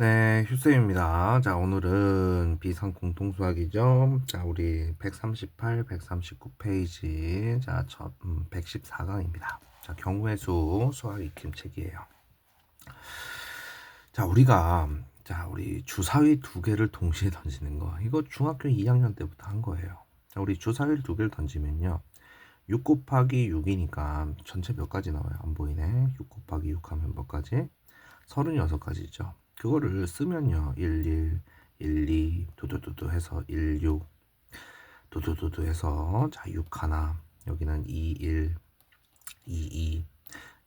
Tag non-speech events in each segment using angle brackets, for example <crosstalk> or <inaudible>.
네, 휴쌤입니다. 자, 오늘은 비상 공통수학이죠. 자, 우리 138, 139페이지. 자, 첫, 음, 114강입니다. 자, 경우의 수 수학 익힘 책이에요. 자, 우리가, 자, 우리 주사위 두 개를 동시에 던지는 거. 이거 중학교 2학년 때부터 한 거예요. 자, 우리 주사위 두 개를 던지면요. 6 곱하기 6이니까 전체 몇 가지 나와요? 안 보이네. 6 곱하기 6 하면 몇 가지? 36가지죠. 그거를 쓰면요. 11, 12, 두두두두 해서 16, 두두두두 해서 자, 6 하나, 여기는 21, 22,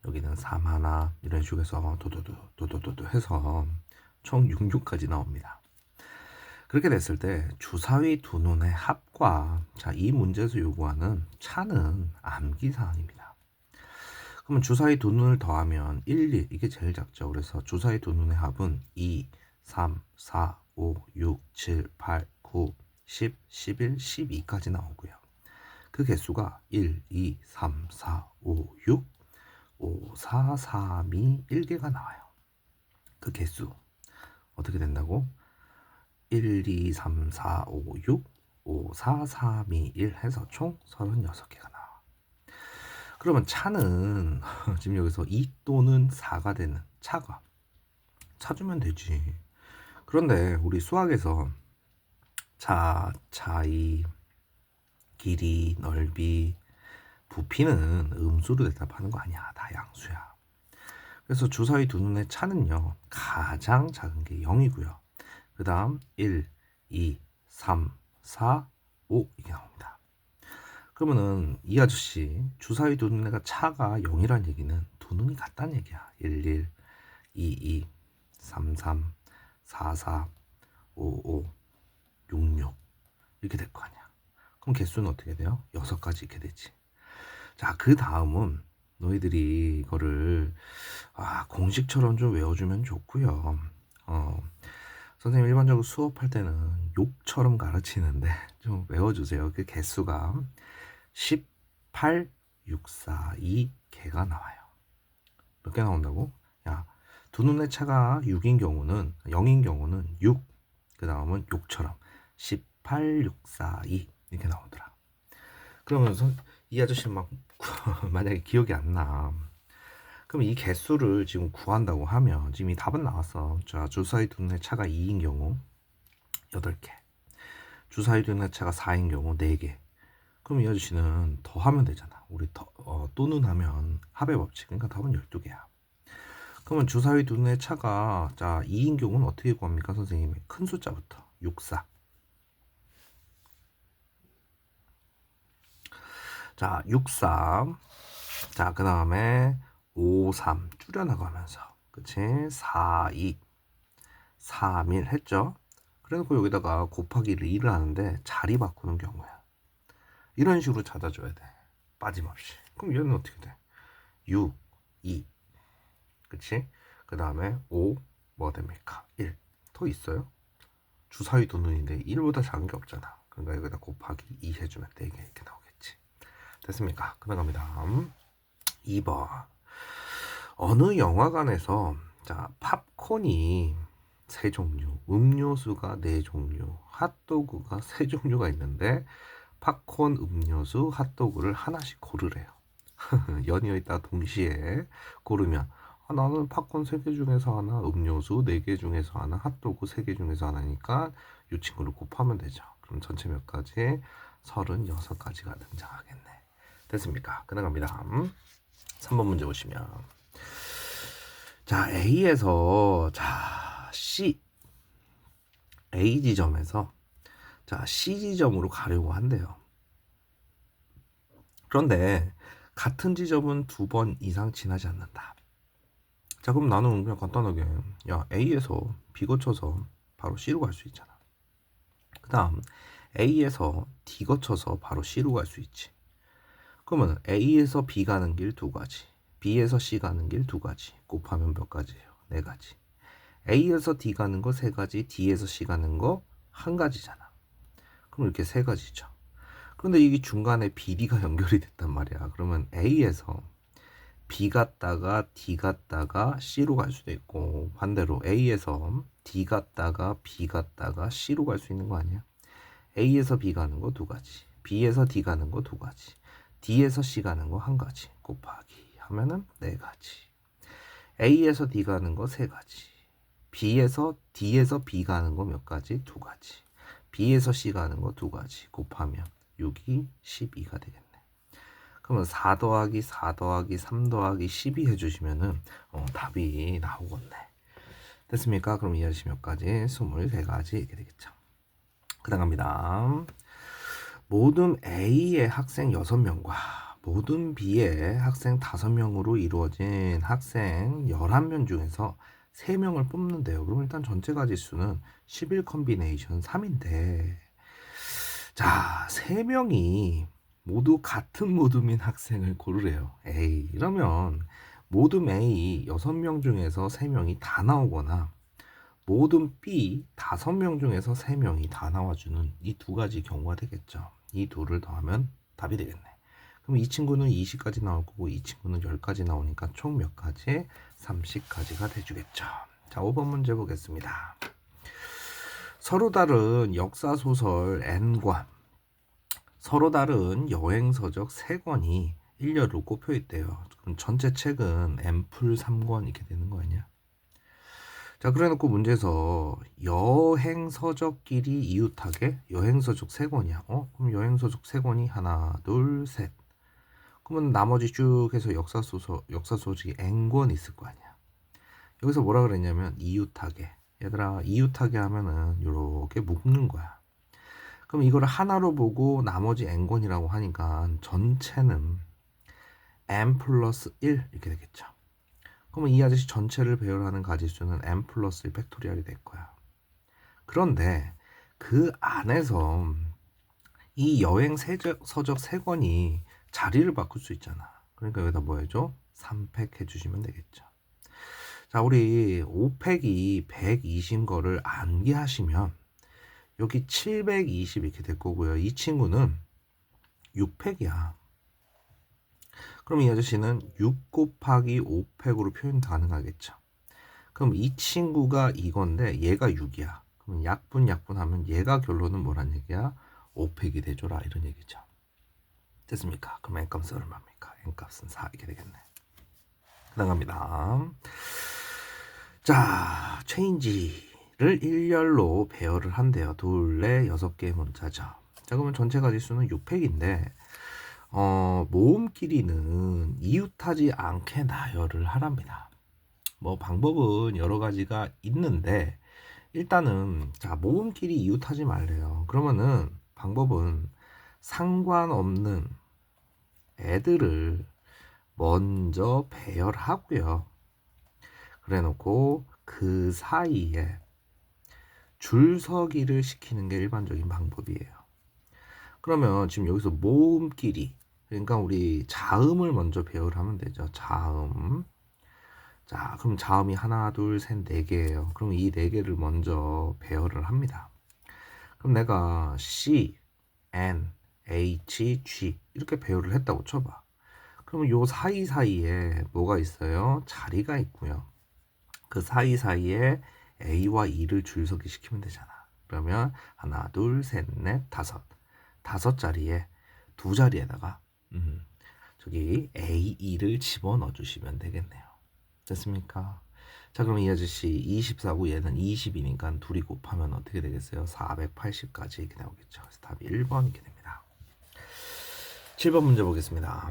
여기는 3 하나, 이런 식으로 해서 두두두, 두두두두 해서 총 66까지 나옵니다. 그렇게 됐을 때 주사위 두 눈의 합과 자, 이 문제에서 요구하는 차는 암기 사항입니다. 그러면 주사위 두 눈을 더하면 1, 2 이게 제일 작죠. 그래서 주사위 두 눈의 합은 2, 3, 4, 5, 6, 7, 8, 9, 10, 11, 12까지 나오고요. 그 개수가 1, 2, 3, 4, 5, 6, 5, 4, 3, 2, 1개가 나와요. 그 개수 어떻게 된다고? 1, 2, 3, 4, 5, 6, 5, 4, 3, 2, 1 해서 총 36개가 나와요. 그러면 차는 <laughs> 지금 여기서 2 또는 4가 되는 차가 찾으면 되지. 그런데 우리 수학에서 자, 차이, 길이, 넓이, 부피는 음수로 대답하는 거 아니야. 다 양수야. 그래서 주사위 두 눈의 차는요. 가장 작은 게 0이고요. 그 다음 1, 2, 3, 4, 5 이게 나옵니다. 그러면은 이 아저씨 주사위 두 눈에가 차가 0이란 얘기는 두 눈이 같다는 얘기야. 11, 22, 33, 44, 55, 66 이렇게 될 거 아니야. 그럼 개수는 어떻게 돼요? 6가지 이렇게 되지. 자, 그 다음은 너희들이 이거를 아, 공식처럼 좀 외워주면 좋고요. 어, 선생님 일반적으로 수업할 때는 욕처럼 가르치는데 <laughs> 좀 외워주세요. 그 개수가 18, 6, 4, 2 개가 나와요. 몇 개 나온다고? 야, 두 눈의 차가 6인 경우는 0인 경우는 6. 그 다음은 6처럼 18, 6, 4, 2 이렇게 나오더라. 그러면서 이 아저씨 막 <laughs> 만약에 기억이 안 나. 그럼 이 개수를 지금 구한다고 하면 지금 이 답은 나왔어. 자, 주사위 두 눈의 차가 2인 경우 8개. 주사위 두 눈의 차가 4인 경우 4개. 그럼 이 아저씨는 더 하면 되잖아. 우리 더, 어, 또는 하면 합의 법칙. 그러니까 답은 12개야. 그러면 주사위 두 눈의 차가 자 2인 경우는 어떻게 구합니까 선생님이? 큰 숫자부터 6, 4. 자 6, 3. 자 그 다음에 5, 3 줄여나가면서 그치? 4, 2 3, 1 했죠? 그래놓고 여기다가 곱하기를 1을 하는데 자리 바꾸는 경우야. 이런 식으로 찾아줘야 돼. 빠짐없이. 그럼 얘는 어떻게 돼? 6, 2. 그치? 그 다음에 5, 뭐가 됩니까? 1. 더 있어요? 주사위 두 눈인데 1보다 작은 게 없잖아. 그러니까 여기다 곱하기 2 해주면 4개 이렇게 나오겠지. 됐습니까? 그나갑니다. 2번. 어느 영화관에서 자 팝콘이 세 종류, 음료수가 네 종류, 핫도그가 세 종류가 있는데 팝콘, 음료수, 핫도그를 하나씩 고르래요. <laughs> 연이어 있다 동시에 고르면 아, 나는 팝콘 3개 중에서 하나, 음료수 4개 중에서 하나, 핫도그 3개 중에서 하나니까 이 친구를 곱하면 되죠. 그럼 전체 몇 가지? 36가지가 등장하겠네. 됐습니까? 끝나갑니다. 3번 문제 보시면 자 A에서 자 C A 지점에서 자, C 지점으로 가려고 한대요. 그런데 같은 지점은 두 번 이상 지나지 않는다. 자, 그럼 나는 그냥 간단하게 야, A에서 B 거쳐서 바로 C로 갈 수 있잖아. 그 다음 A에서 D 거쳐서 바로 C로 갈 수 있지. 그러면 A에서 B 가는 길 두 가지, B에서 C 가는 길 두 가지 곱하면 몇 가지예요? 네 가지. A에서 D 가는 거 세 가지, D에서 C 가는 거 한 가지잖아. 그럼 이렇게 세 가지죠. 그런데 이게 중간에 비리가 <laughs> 연결이 됐단 말이야. 그러면 A에서 B 갔다가 D 갔다가 C로 갈 수도 있고 반대로 A에서 D 갔다가 B 갔다가 C로 갈 수 있는 거 아니야? A에서 B 가는 거 두 가지, B에서 D 가는 거 두 가지, D에서 C 가는 거 한 가지 곱하기 하면은 네 가지. A에서 D 가는 거 세 가지. B에서 D에서 B 가는 거 몇 가지? 두 가지. B에서 C 가는 거 두 가지 곱하면 6이 12가 되겠네. 그러면 4 더하기 4 더하기 3 더하기 12 해주시면은 어, 답이 나오겠네. 됐습니까? 그럼 이 아저씨 몇 가지? 23가지 이렇게 되겠죠. 그 다음 갑니다. 모든 A의 학생 6명과 모든 B의 학생 5명으로 이루어진 학생 11명 중에서 3명을 뽑는데요. 그럼 일단 전체 가지수는 11 컨비네이션 3인데 자, 3명이 모두 같은 모둠인 학생을 고르래요. A. 이러면 모둠 A 6명 중에서 3명이 다 나오거나 모든 B 5명 중에서 3명이 다 나와주는 이 두 가지 경우가 되겠죠. 이 둘을 더하면 답이 되겠네. 그럼 이 친구는 20까지 나올 거고 이 친구는 10까지 나오니까 총 몇 가지? 30까지가 돼주겠죠. 자, 5번 문제 보겠습니다. 서로 다른 역사 소설 N권, 서로 다른 여행 서적 3권이 일렬로 꼽혀 있대요. 그럼 전체 책은 N풀 3권 이렇게 되는 거 아니야? 자, 그래 놓고 문제에서 여행 서적끼리 이웃하게 여행 서적 3권이야. 어? 그럼 여행 서적 3권이 하나, 둘, 셋. 그러면 나머지 쭉 해서 역사 소설 역사 소식이 N권 있을 거 아니야. 여기서 뭐라 그랬냐면 이웃하게. 얘들아, 이웃하게 하면은 이렇게 묶는 거야. 그럼 이걸 하나로 보고 나머지 n권이라고 하니까 전체는 n 플러스 1 이렇게 되겠죠. 그러면 이 아저씨 전체를 배열하는 가지수는 n 플러스 1 팩토리얼이 될 거야. 그런데 그 안에서 이 여행 세적, 서적 세 권이 자리를 바꿀 수 있잖아. 그러니까 여기다 뭐 해줘? 3팩 해주시면 되겠죠. 자, 우리 5팩이 120인 거를 암기하시면 여기 720 이렇게 될 거고요. 이 친구는 6팩이야. 그럼 이 아저씨는 6 곱하기 5팩으로 표현 가능하겠죠. 그럼 이 친구가 이건데 얘가 6이야. 그럼 약분 약분 하면 얘가 결론은 뭐란 얘기야? 5팩이 되줘라 이런 얘기죠. 됐습니까? 그럼 n값은 얼마입니까? n값은 4 이렇게 되겠네. 나갑니다. 자, 체인지를 일렬로 배열을 한대요. 둘, 넷, 여섯 개의 문자죠. 자, 그러면 전체 가지수는 6팩인데, 어, 모음끼리는 이웃하지 않게 나열을 하랍니다. 뭐 방법은 여러 가지가 있는데, 일단은, 자, 모음끼리 이웃하지 말래요. 그러면은 방법은 상관없는 애들을 먼저 배열하고요. 그래 놓고 그 사이에 줄서기를 시키는 게 일반적인 방법이에요. 그러면 지금 여기서 모음끼리 그러니까 우리 자음을 먼저 배열 하면 되죠. 자음. 자, 그럼 자음이 하나, 둘, 셋, 네 개예요. 그럼 이 네 개를 먼저 배열을 합니다. 그럼 내가 C, N, H, G 이렇게 배열을 했다고 쳐봐. 그러면 요 사이사이에 뭐가 있어요? 자리가 있고요. 그 사이사이에 A와 E를 줄서기 시키면 되잖아. 그러면 하나, 둘, 셋, 넷, 다섯. 다섯 자리에 두 자리에다가 음, 저기 A, E를 집어넣어 주시면 되겠네요. 됐습니까? 자, 그럼 이 아저씨 24고 얘는 20이니까 둘이 곱하면 어떻게 되겠어요? 480까지 이렇게 나오겠죠. 그래서 답이 1번 이렇게 됩니다. 7번 문제 보겠습니다.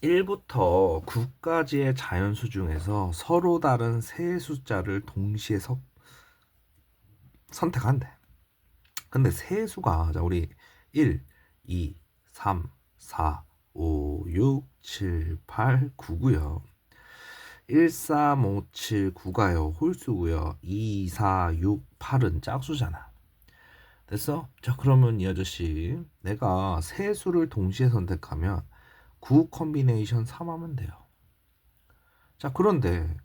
1부터 9까지의 자연수 중에서 서로 다른 세 숫자를 동시에 서, 선택한대. 근데 세 수가 자 우리 1, 2, 3, 4, 5, 6, 7, 8, 9고요. 1, 3, 5, 7, 9가요. 홀수고요. 2, 4, 6, 8은 짝수잖아. 됐어? 자 그러면 이 아저씨 내가 세 수를 동시에 선택하면 9 컨비네이션 3 하면 돼요. 자, 그런데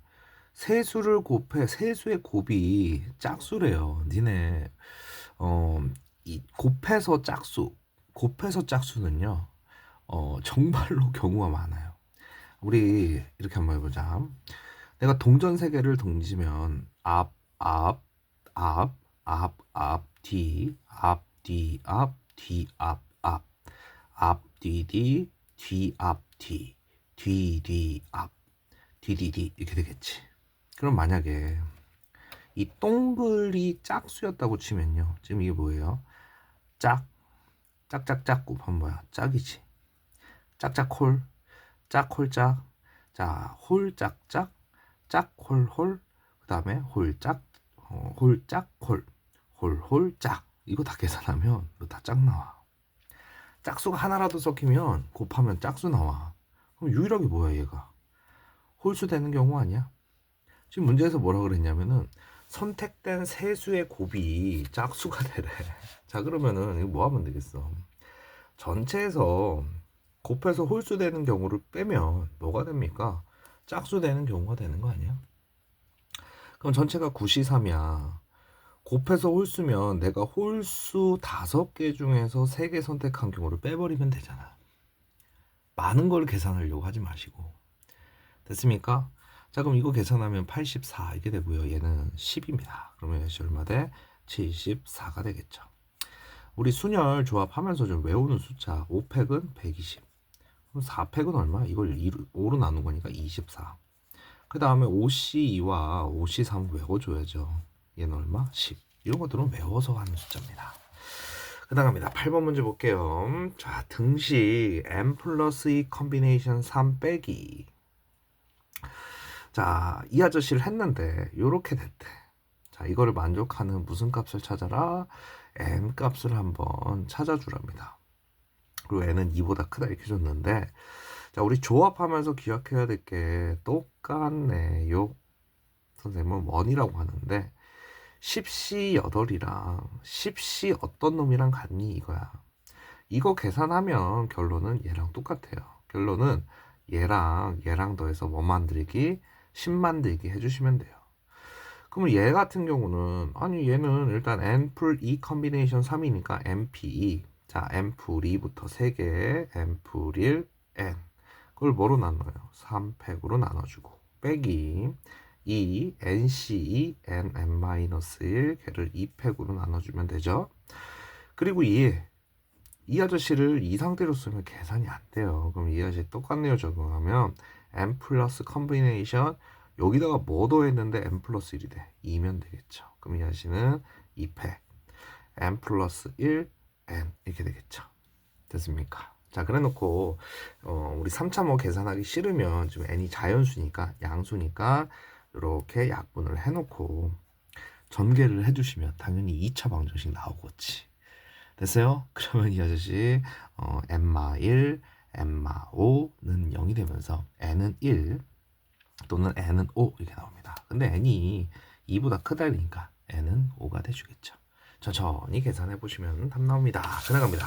세 수를 곱해 세 수의 곱이 짝수래요. 니네 어, 이 곱해서 짝수, 곱해서 짝수는요. 어, 정말로 <laughs> 경우가 많아요. 우리 이렇게 한번 해보자. 내가 동전 세 개를 동지면 앞, 앞, 앞, 앞, 앞, 뒤, 앞, 뒤, 앞, 뒤, 앞, 앞, 앞, 뒤, 뒤, 뒤, 앞, 뒤, 뒤, 뒤, 앞, 뒤, 뒤, 뒤 이렇게 되겠지. 그럼 만약에 이 동글이 짝수였다고 치면요. 지금 이게 뭐예요? 짝, 짝짝짝 곱 하면 뭐야? 짝이지. 짝짝홀, 짝홀짝, 자 홀짝짝, 짝홀홀, 그 다음에 홀짝, 어, 홀짝홀, 홀홀 짝 이거 다 계산하면 이거 다 짝 나와. 짝수가 하나라도 섞이면 곱하면 짝수 나와. 그럼 유일하게 뭐야 얘가? 홀수 되는 경우 아니야? 지금 문제에서 뭐라 그랬냐면은 선택된 세수의 곱이 짝수가 되래. <laughs> 자 그러면은 이거 뭐 하면 되겠어? 전체에서 곱해서 홀수 되는 경우를 빼면 뭐가 됩니까? 짝수 되는 경우가 되는 거 아니야? 그럼 전체가 9시 3이야. 곱해서 홀수면 내가 홀수 다섯 개 중에서 세 개 선택한 경우를 빼버리면 되잖아. 많은 걸 계산하려고 하지 마시고. 됐습니까? 자, 그럼 이거 계산하면 84 이게 되고요. 얘는 10입니다. 그러면 이것이 얼마 돼? 74가 되겠죠. 우리 순열 조합하면서 좀 외우는 숫자 5팩은 120. 그럼 4팩은 얼마? 이걸 5로 나눈 거니까 24. 그 다음에 5C2와 5C3 외워줘야죠. 얘는 얼마? 10. 이런 것들은 외워서 하는 숫자입니다. 그 다음입니다. 8번 문제 볼게요. 자, 등식 m 플러스 2 컨비네이션 3 빼기. 자, 이 아저씨를 했는데 요렇게 됐대. 자, 이거를 만족하는 무슨 값을 찾아라? n 값을 한번 찾아주랍니다. 그리고 n은 2보다 크다 이렇게 줬는데 자, 우리 조합하면서 기억해야 될 게 똑같네요. 선생님은 원이라고 하는데 10시 8이랑 10시 어떤 놈이랑 같니 이거야. 이거 계산하면 결론은 얘랑 똑같아요. 결론은 얘랑 얘랑 더해서 뭐 만들기? 10 만들기 해주시면 돼요. 그러면 얘 같은 경우는 아니 얘는 일단 n 풀 2 컨비네이션 3이니까 np 자 n 풀 2부터 3개 n 풀 1 n 그걸 뭐로 나눠요? 3팩으로 나눠주고 빼기 2 nc2 nn-1 걔를 2팩으로 나눠주면 되죠. 그리고 이, 이 아저씨를 이 상태로 쓰면 계산이 안 돼요. 그럼 이 아저씨 똑같네요. 적용하면 n 플러스 컨비네이션 여기다가 뭐 더했는데 n 플러스 1이 돼. 2면 되겠죠. 그럼 이 아저씨는 2팩 n 플러스 1 n 이렇게 되겠죠. 됐습니까? 자 그래 놓고 어, 우리 3차 뭐 계산하기 싫으면 지금 n이 자연수니까 양수니까 이렇게 약분을 해놓고 전개를 해주시면 당연히 2차 방정식 나오겠지. 됐어요? <laughs> 그러면 이 아저씨 어, n마 1, n마 5는 0이 되면서 n은 1 또는 n은 5 이렇게 나옵니다. 근데 n이 2보다 크다니까 n은 5가 돼주겠죠. 천천히 계산해 보시면 답 나옵니다. 지나갑니다.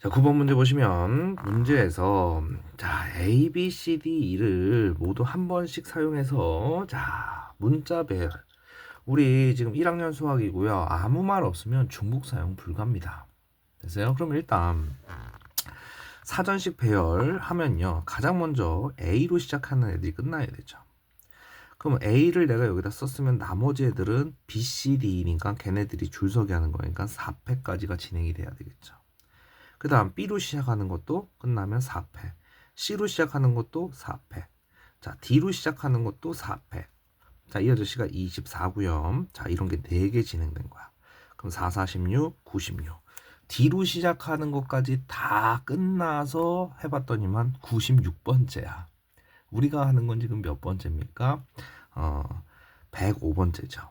자, 9번 문제 보시면 문제에서 자, A, B, C, D, E를 모두 한 번씩 사용해서 자, 문자 배열. 우리 지금 1학년 수학이고요. 아무 말 없으면 중복 사용 불가입니다. 됐어요? 그럼 일단 사전식 배열 하면요. 가장 먼저 A로 시작하는 애들이 끝나야 되죠. 그럼 A를 내가 여기다 썼으면 나머지 애들은 B, C, D니까 걔네들이 줄서기 하는 거니까 4패까지가 진행이 돼야 되겠죠. 그 다음 B로 시작하는 것도 끝나면 4패. C로 시작하는 것도 4패. 자, D로 시작하는 것도 4패. 자, 이 아저씨가 24고요. 자, 이런 게 4개 진행된 거야. 그럼 4, 46, 96. D로 시작하는 것까지 다 끝나서 해봤더니만 96번째야. 우리가 하는 건 지금 몇 번째입니까? 어, 105번째죠.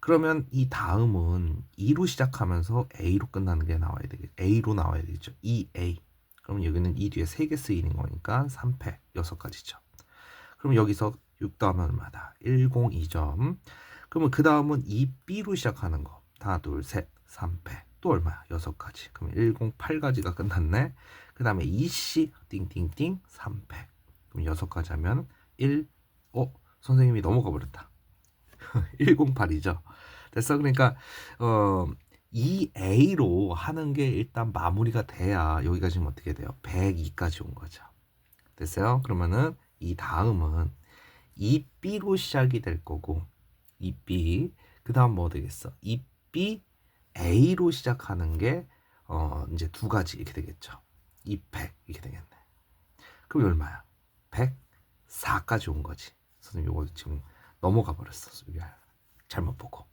그러면 이 다음은 2로 시작하면서 A로 끝나는 게 나와야 되겠죠. A로 나와야 되겠죠. 2A. 그럼 여기는 2 뒤에 3개 쓰이는 거니까 3패 6가지죠. 그럼 여기서 6 더하면 얼마다? 102점. 그러면 그 다음은 2B로 시작하는 거. 하나, 둘, 셋, 3패. 또 얼마야? 6가지. 그럼 108가지가 끝났네. 그 다음에 2C, 띵띵띵, 3패. 그럼 6가지 하면 1, 어? 선생님이 넘어가 버렸다. <laughs> 108이죠. 됐어? 그러니까 어, 이 A로 하는 게 일단 마무리가 돼야 여기가 지금 어떻게 돼요? 102까지 온 거죠. 됐어요? 그러면은 이 다음은 이 B로 시작이 될 거고 이 B 그 다음 뭐 되겠어? 이 B A로 시작하는 게 어, 이제 두 가지 이렇게 되겠죠. 200 이렇게 되겠네. 그럼 얼마야? 104까지 온 거지. 선생님 이거 지금 넘어가 버렸어. 잘못 보고.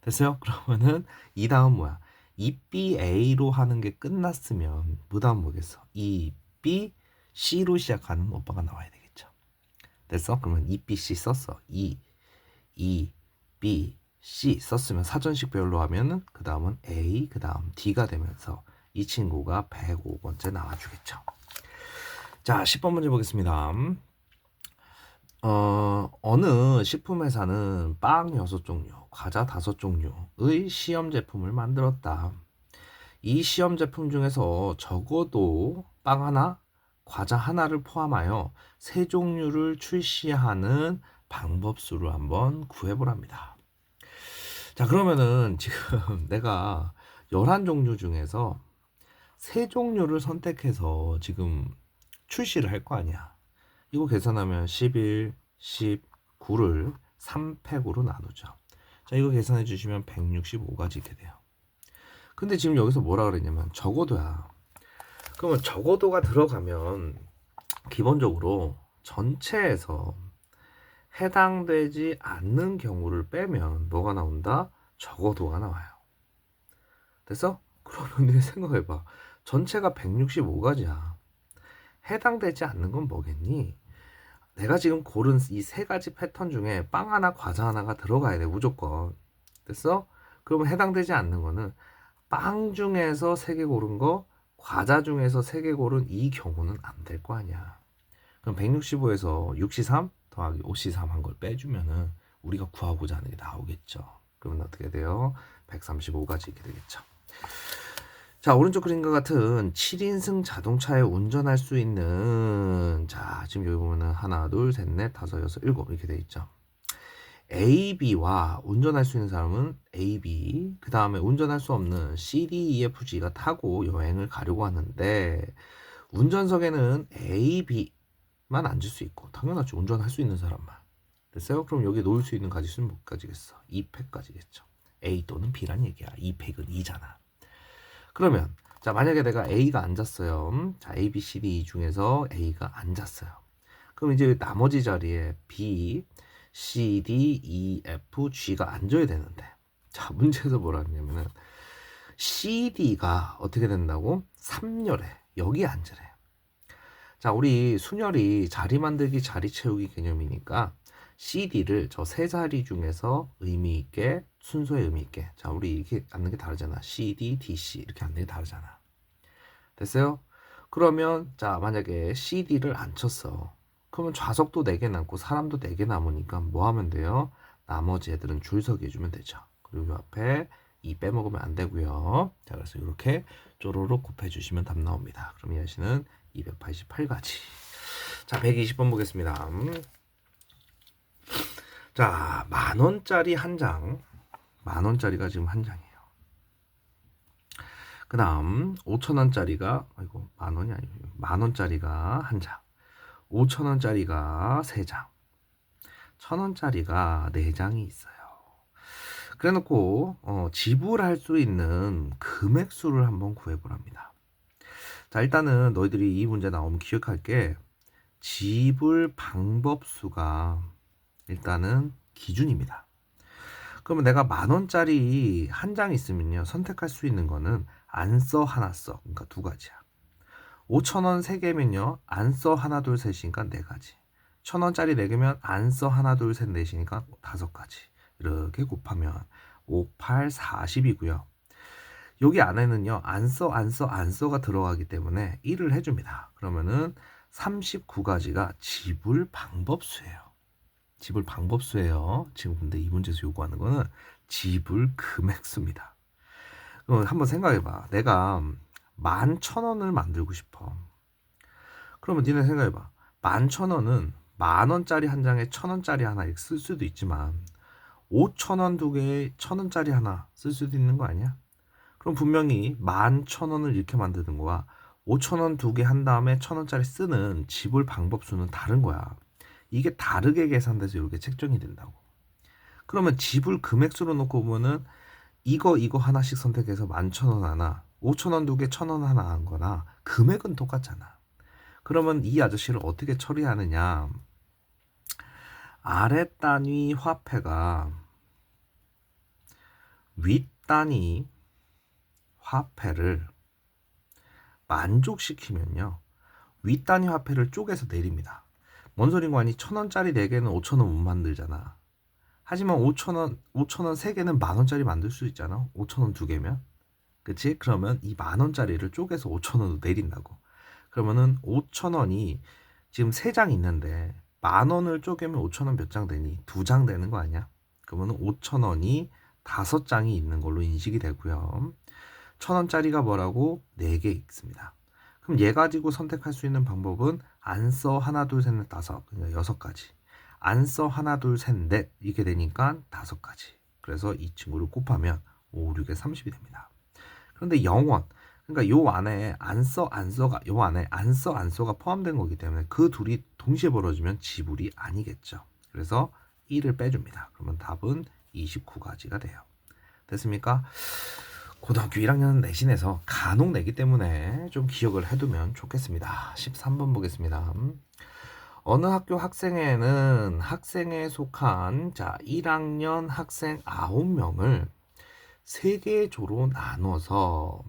됐어요? <laughs> 그러면은 이 다음 뭐야? 2BA로 하는 게 끝났으면 그 다음 뭐겠어? 2BC로 시작하는 오빠가 나와야 되겠죠. 됐어? 그러면 2BC 썼어. 2, 2, B, C 썼으면 사전식 별로 하면은 그 다음은 A, 그 다음 D가 되면서 이 친구가 105번째 나와주겠죠. 자, 10번 문제 보겠습니다. 어, 어느 식품회사는 빵 6종류, 과자 5종류의 시험 제품을 만들었다. 이 시험 제품 중에서 적어도 빵 하나, 과자 하나를 포함하여 세 종류를 출시하는 방법 수를 한번 구해보랍니다. 자, 그러면은 지금 <laughs> 내가 11종류 중에서 세 종류를 선택해서 지금 출시를 할 거 아니야. 이거 계산하면 11, 19를 3팩으로 나누죠. 자, 이거 계산해 주시면 165가지 이렇게 돼요. 근데 지금 여기서 뭐라 그랬냐면 적어도야. 그러면 적어도가 들어가면 기본적으로 전체에서 해당되지 않는 경우를 빼면 뭐가 나온다? 적어도가 나와요. 됐어? 그러면 네 <laughs> 생각해봐. 전체가 165가지야. 해당되지 않는 건 뭐겠니? 내가 지금 고른 이 세 가지 패턴 중에 빵 하나, 과자 하나가 들어가야 돼, 무조건. 됐어? 그러면 해당되지 않는 거는 빵 중에서 세 개 고른 거, 과자 중에서 세 개 고른 이 경우는 안 될 거 아니야. 그럼 165에서 63 더하기 53 한 걸 빼주면은 우리가 구하고자 하는 게 나오겠죠. 그러면 어떻게 돼요? 135가지 이렇게 되겠죠. 자, 오른쪽 그림과 같은 7인승 자동차에 운전할 수 있는 자, 지금 여기 보면은 하나, 둘, 셋, 넷, 다섯, 여섯, 일곱 이렇게 돼 있죠. A, B와 운전할 수 있는 사람은 A, B, 그 다음에 운전할 수 없는 C, D, E, F, G가 타고 여행을 가려고 하는데 운전석에는 A, B만 앉을 수 있고 당연하죠. 운전할 수 있는 사람만. 됐어요? 그럼 여기 놓을 수 있는 가지수는 몇 가지겠어? 2팩까지겠죠. A 또는 B란 얘기야. 2팩은 2잖아. 그러면 자 만약에 내가 A가 앉았어요. 자 A, B, C, D 중에서 A가 앉았어요. 그럼 이제 나머지 자리에 B, C, D, E, F, G가 앉아야 되는데 자 문제에서 뭐라 했냐면은 C, D가 어떻게 된다고? 3열에 여기 앉으래. 자 우리 순열이 자리 만들기 자리 채우기 개념이니까 CD를 저 세 자리 중에서 의미 있게 순서에 의미 있게. 자 우리 이렇게 앉는 게 다르잖아. CD, DC 이렇게 앉는 게 다르잖아. 됐어요? 그러면 자 만약에 CD를 앉혔어. 그러면 좌석도 4개 남고 사람도 4개 남으니까 뭐 하면 돼요? 나머지 애들은 줄서기 해주면 되죠. 그리고 이 앞에 2 빼먹으면 안 되고요. 자 그래서 이렇게 쪼로록 곱해주시면 답 나옵니다. 그럼 이 아씨는 288가지. 자 120번 보겠습니다. 자, 만 원짜리 한 장. 만 원짜리가 지금 한 장이에요. 그 다음, 5천 원짜리가, 아이고, 만 원이 아니고, 만 원짜리가 한 장. 5천 원짜리가 세 장. 천 원짜리가 네 장이 있어요. 그래 놓고, 어, 지불할 수 있는 금액수를 한번 구해보랍니다. 자, 일단은 너희들이 이 문제 나오면 기억할 게, 지불 방법수가 일단은 기준입니다. 그러면 내가 만 원짜리 한 장 있으면요 선택할 수 있는 거는 안 써 하나 써 그러니까 두 가지야. 5천 원 세 개면요 안 써 하나 둘 셋이니까 네 가지. 천 원짜리 네 개면 안 써 하나 둘 셋 넷이니까 다섯 가지. 이렇게 곱하면 5, 8, 40이고요. 여기 안에는요 안 써 안 써 안 써가 들어가기 때문에 1을 해줍니다. 그러면은 39가지가 지불 방법수예요. 지불 방법수예요. 지금 근데 이 문제에서 요구하는 거는 지불 금액수입니다. 그럼 한번 생각해봐. 내가 만 천 원을 만들고 싶어. 그러면 니네 생각해봐. 만 천 원은 만 원짜리 한 장에 천 원짜리 하나 쓸 수도 있지만 오천 원 두 개에 천 원짜리 하나 쓸 수도 있는 거 아니야? 그럼 분명히 만 천 원을 이렇게 만드는 거와 5천원 두 개 한 다음에 천 원짜리 쓰는 지불 방법 수는 다른 거야. 이게 다르게 계산돼서 이렇게 책정이 된다고. 그러면 지불 금액수로 놓고 보면은 이거 이거 하나씩 선택해서 만 천 원 하나, 오천 원 두 개, 천 원 하나 한 거나 금액은 똑같잖아. 그러면 이 아저씨를 어떻게 처리하느냐? 아래 단위 화폐가 윗 단위 화폐를 만족시키면요. 윗 단위 화폐를 쪼개서 내립니다. 뭔 소린가 하니 천 원짜리 네 개는 오천 원 못 만들잖아. 하지만 오천 원, 오천 원 세 개는 만 원짜리 만들 수 있잖아. 오천 원 두 개면. 그치? 그러면 이 만 원짜리를 쪼개서 오천 원으로 내린다고. 그러면은 오천 원이 지금 세 장 있는데 만 원을 쪼개면 오천 원 몇 장 되니? 두 장 되는 거 아니야? 그러면은 오천 원이 다섯 장이 있는 걸로 인식이 되고요. 천 원짜리가 뭐라고? 네 개 있습니다. 그럼 얘 가지고 선택할 수 있는 방법은 안 써 하나 둘 셋 넷 다섯 그러니까 여섯 가지 안 써 하나 둘 셋 넷 이렇게 되니까 다섯 가지 그래서 이 친구를 곱하면 5, 6에 30이 됩니다. 그런데 영원 그러니까 요 안에 안 써 안 써가 요 안에 안 써 안 써가 포함된 거기 때문에 그 둘이 동시에 벌어지면 지불이 아니겠죠. 그래서 1을 빼줍니다. 그러면 답은 29가지가 돼요. 됐습니까? 고등학교 1학년 내신에서 간혹 내기 때문에 좀 기억을 해두면 좋겠습니다. 13번 보겠습니다. 어느 학교 학생회는 학생에 속한 자 1학년 학생 9명을 세 개의 조로 나눠서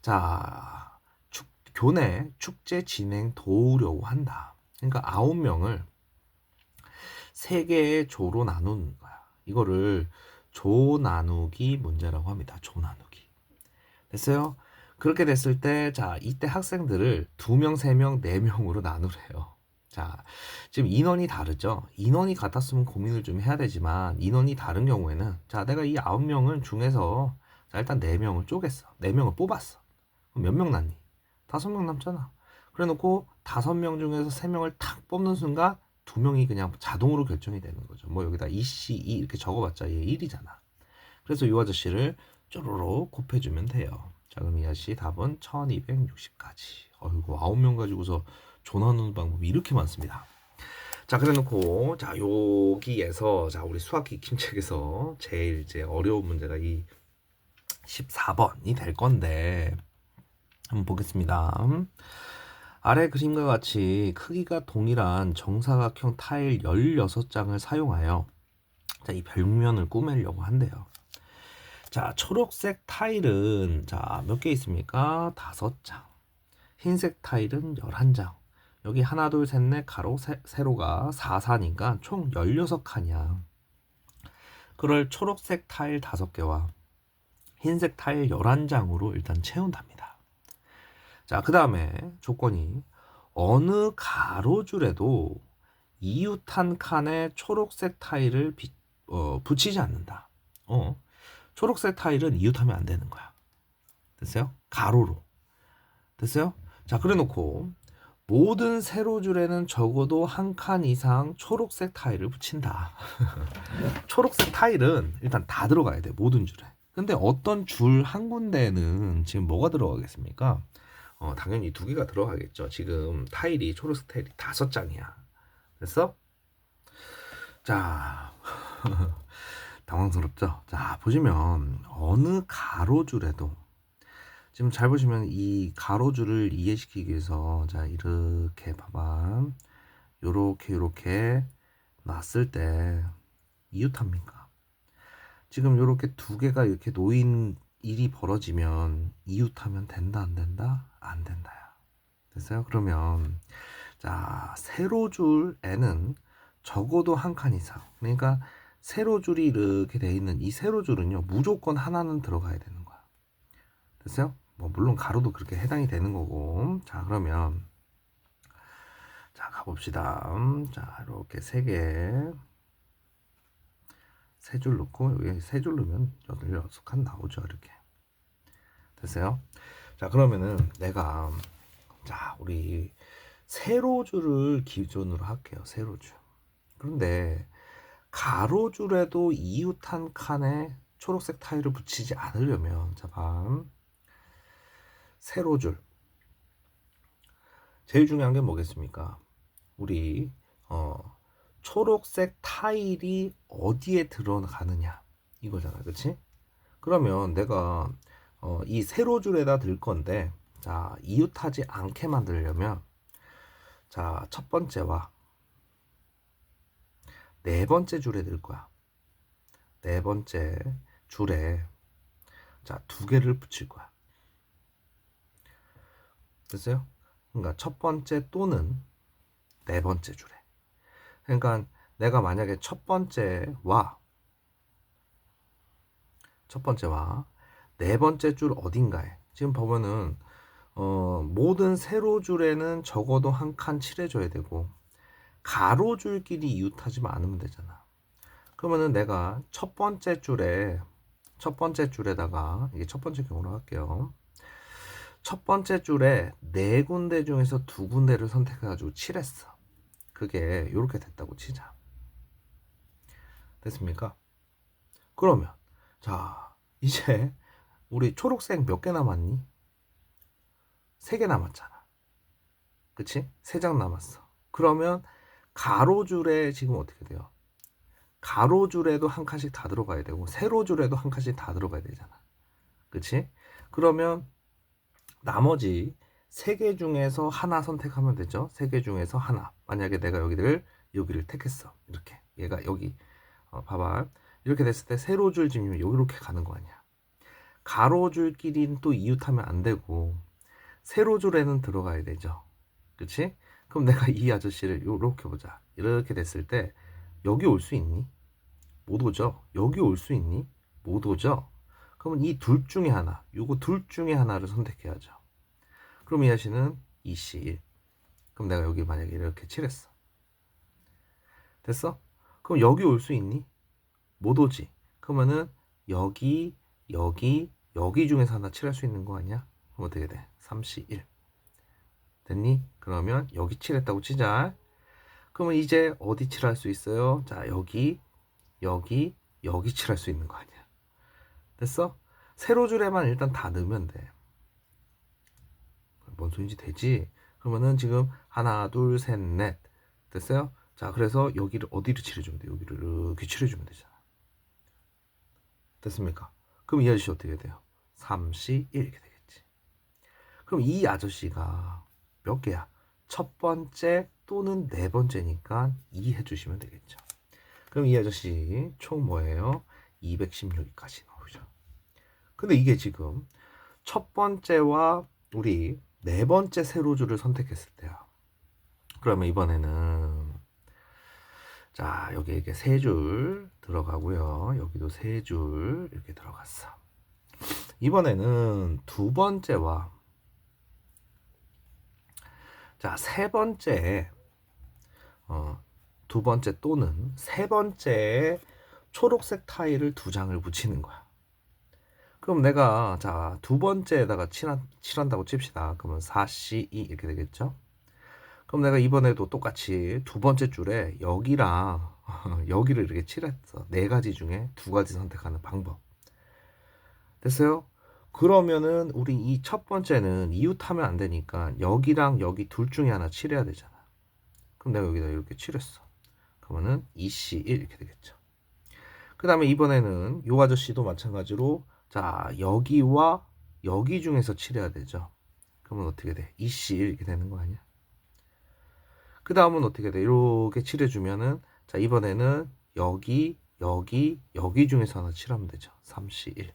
자 축, 교내 축제 진행 도우려고 한다. 그러니까 9명을 세 개의 조로 나누는 거야. 이거를 조 나누기 문제라고 합니다. 조 나누기. 됐어요? 그렇게 됐을 때, 자, 이때 학생들을 두 명, 세 명, 네 명으로 나누래요. 자, 지금 인원이 다르죠? 인원이 같았으면 고민을 좀 해야 되지만, 인원이 다른 경우에는, 자, 내가 이 아홉 명을 중에서, 자, 일단 네 명을 쪼갰어. 네 명을 뽑았어. 그럼 몇 명 남니? 다섯 명 남잖아. 그래 놓고 다섯 명 중에서 세 명을 탁 뽑는 순간, 두 명이 그냥 자동으로 결정이 되는 거죠. 뭐 여기다 이씨 이 이렇게 적어봤자 얘 1이잖아. 그래서 이 아저씨를 쪼로로 곱해주면 돼요. 자 그럼 이 아저씨 답은 1260까지. 어이구 9명 가지고서 조나누는 방법이 이렇게 많습니다. 자 그래놓고 자 여기에서 자 우리 수학기 김책에서 제일 이제 어려운 문제가 이 14번이 될 건데 한번 보겠습니다. 아래 그림과 같이 크기가 동일한 정사각형 타일 16장을 사용하여 자, 이 벽면을 꾸미려고 한대요. 자, 초록색 타일은 자, 몇 개 있습니까? 다섯 장. 흰색 타일은 11장. 여기 하나, 둘, 셋, 넷 가로 세, 세로가 4, 4니까 총 16칸이야. 그걸 초록색 타일 5개와 흰색 타일 11장으로 일단 채운답니다. 자, 그 다음에 조건이 어느 가로줄에도 이웃 한 칸에 초록색 타일을 비, 어, 붙이지 않는다. 어, 초록색 타일은 이웃하면 안 되는 거야. 됐어요? 가로로. 됐어요? 자, 그래 놓고 모든 세로 줄에는 적어도 한 칸 이상 초록색 타일을 붙인다. <laughs> 초록색 타일은 일단 다 들어가야 돼. 모든 줄에. 근데 어떤 줄 한 군데는 지금 뭐가 들어가겠습니까? 어, 당연히 두 개가 들어가겠죠. 지금 타일이 초록색 타일이 다섯 장이야. 됐어? 자, <laughs> 당황스럽죠? 자, 보시면 어느 가로줄에도 지금 잘 보시면 이 가로줄을 이해시키기 위해서 자 이렇게 봐봐 요렇게 요렇게 놨을 때 이웃합니까? 지금 요렇게 두 개가 이렇게 놓인 일이 벌어지면 이웃하면 된다 안 된다? 안 된다요. 됐어요? 그러면 자 세로줄에는 적어도 한 칸 이상 그러니까 세로줄이 이렇게 돼 있는 이 세로줄은요 무조건 하나는 들어가야 되는 거야. 됐어요? 뭐 물론 가로도 그렇게 해당이 되는 거고 자 그러면 자 가봅시다. 자 이렇게 세 개. 세 줄 넣고 여기 세 줄 넣으면 여덟 여섯 칸 나오죠 이렇게 됐어요? 자 그러면은 내가 자 우리 세로줄을 기준으로 할게요 세로줄 그런데 가로줄에도 이웃 한 칸에 초록색 타일을 붙이지 않으려면 자밤 세로줄 제일 중요한 게 뭐겠습니까? 우리 어, 초록색 타일이 어디에 들어가느냐 이거잖아, 그렇지? 그러면 내가 어, 이 세로줄에다 들 건데 자 이웃하지 않게 만들려면 자 첫 번째와 네 번째 줄에 들 거야. 네 번째 줄에 자 두 개를 붙일 거야. 됐어요? 그러니까 첫 번째 또는 네 번째 줄에. 그러니까 내가 만약에 첫 번째와 첫 번째와 네 번째 줄 어딘가에 지금 보면은 어, 모든 세로 줄에는 적어도 한 칸 칠해줘야 되고 가로줄끼리 이웃하지만 않으면 되잖아. 그러면은 내가 첫 번째 줄에 첫 번째 줄에다가 이게 첫 번째 경우로 할게요. 첫 번째 줄에 네 군데 중에서 두 군데를 선택해가지고 칠했어. 그게 이렇게 됐다고 치자. 됐습니까? 그러면 자 이제 우리 초록색 몇 개 남았니? 세 개 남았잖아. 그치? 세 장 남았어. 그러면 가로줄에 지금 어떻게 돼요? 가로줄에도 한 칸씩 다 들어가야 되고 세로줄에도 한 칸씩 다 들어가야 되잖아. 그치? 그러면 나머지 세 개 중에서 하나 선택하면 되죠. 세 개 중에서 하나. 만약에 내가 여기를 여기를 택했어. 이렇게. 얘가 여기 어, 봐봐. 이렇게 됐을 때 세로줄 지면 이렇게 가는 거 아니야. 가로줄끼리는 또 이웃하면 안 되고 세로줄에는 들어가야 되죠. 그치? 그럼 내가 이 아저씨를 이렇게 보자. 이렇게 됐을 때 여기 올 수 있니? 못 오죠. 여기 올 수 있니? 못 오죠. 그러면 이 둘 중에 하나, 요거 둘 중에 하나를 선택해야죠. 그럼 이 아저씨는 2C1. 그럼 내가 여기 만약에 이렇게 칠했어. 됐어? 그럼 여기 올 수 있니? 못 오지. 그러면은 여기, 여기, 여기 중에서 하나 칠할 수 있는 거 아니야? 그럼 어떻게 돼? 3C1. 됐니? 그러면 여기 칠했다고 치자. 그러면 이제 어디 칠할 수 있어요? 자, 여기, 여기, 여기 칠할 수 있는 거 아니야. 됐어? 세로 줄에만 일단 다 넣으면 돼. 뭔 소리인지 되지? 그러면은 지금 하나, 둘, 셋, 넷. 됐어요? 자, 그래서 여기를 어디로 칠해주면 돼? 여기를 이렇게 칠해주면 되잖아. 됐습니까? 그럼 이 아저씨 어떻게 돼요? 3C 1 이렇게 되겠지. 그럼 이 아저씨가 몇 개야? 첫 번째 또는 네 번째니까 2 해주시면 되겠죠. 그럼 이 아저씨 총 뭐예요? 216까지 나오죠. 근데 이게 지금 첫 번째와 우리 네 번째 세로줄을 선택했을 때야. 그러면 이번에는 자 여기 이렇게 세 줄 들어가고요. 여기도 세 줄 이렇게 들어갔어. 이번에는 두 번째와 자, 세 번째, 어, 두 번째 또는 세 번째 초록색 타일을 두 장을 붙이는 거야. 그럼 내가, 자, 두 번째에다가 칠한, 칠한다고 칩시다. 그러면 4C2 이렇게 되겠죠? 그럼 내가 이번에도 똑같이 두 번째 줄에 여기랑 <laughs> 여기를 이렇게 칠했어. 네 가지 중에 두 가지 선택하는 방법. 됐어요? 그러면은 우리 이 첫 번째는 이웃하면 안 되니까 여기랑 여기 둘 중에 하나 칠해야 되잖아. 그럼 내가 여기다 이렇게 칠했어. 그러면은 2C1 이렇게 되겠죠. 그 다음에 이번에는 요 아저씨도 마찬가지로 자 여기와 여기 중에서 칠해야 되죠. 그러면 어떻게 돼? 2C1 이렇게 되는 거 아니야? 그 다음은 어떻게 돼? 이렇게 칠해주면은 자 이번에는 여기 여기 여기 중에서 하나 칠하면 되죠. 3C1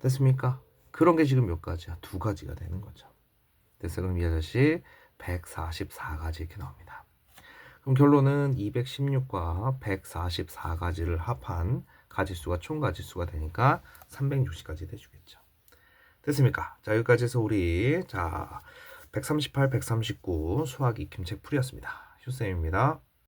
됐습니까? 그런 게 지금 몇 가지야? 두 가지가 되는 거죠. 됐어. 그럼 이 아저씨 144가지 이렇게 나옵니다. 그럼 결론은 216과 144가지를 합한 가지수가 총 가지수가 되니까 360까지 돼주겠죠. 됐습니까? 자 여기까지 해서 우리 자 138, 139 수학 익힘책 풀이었습니다. 휴쌤입니다.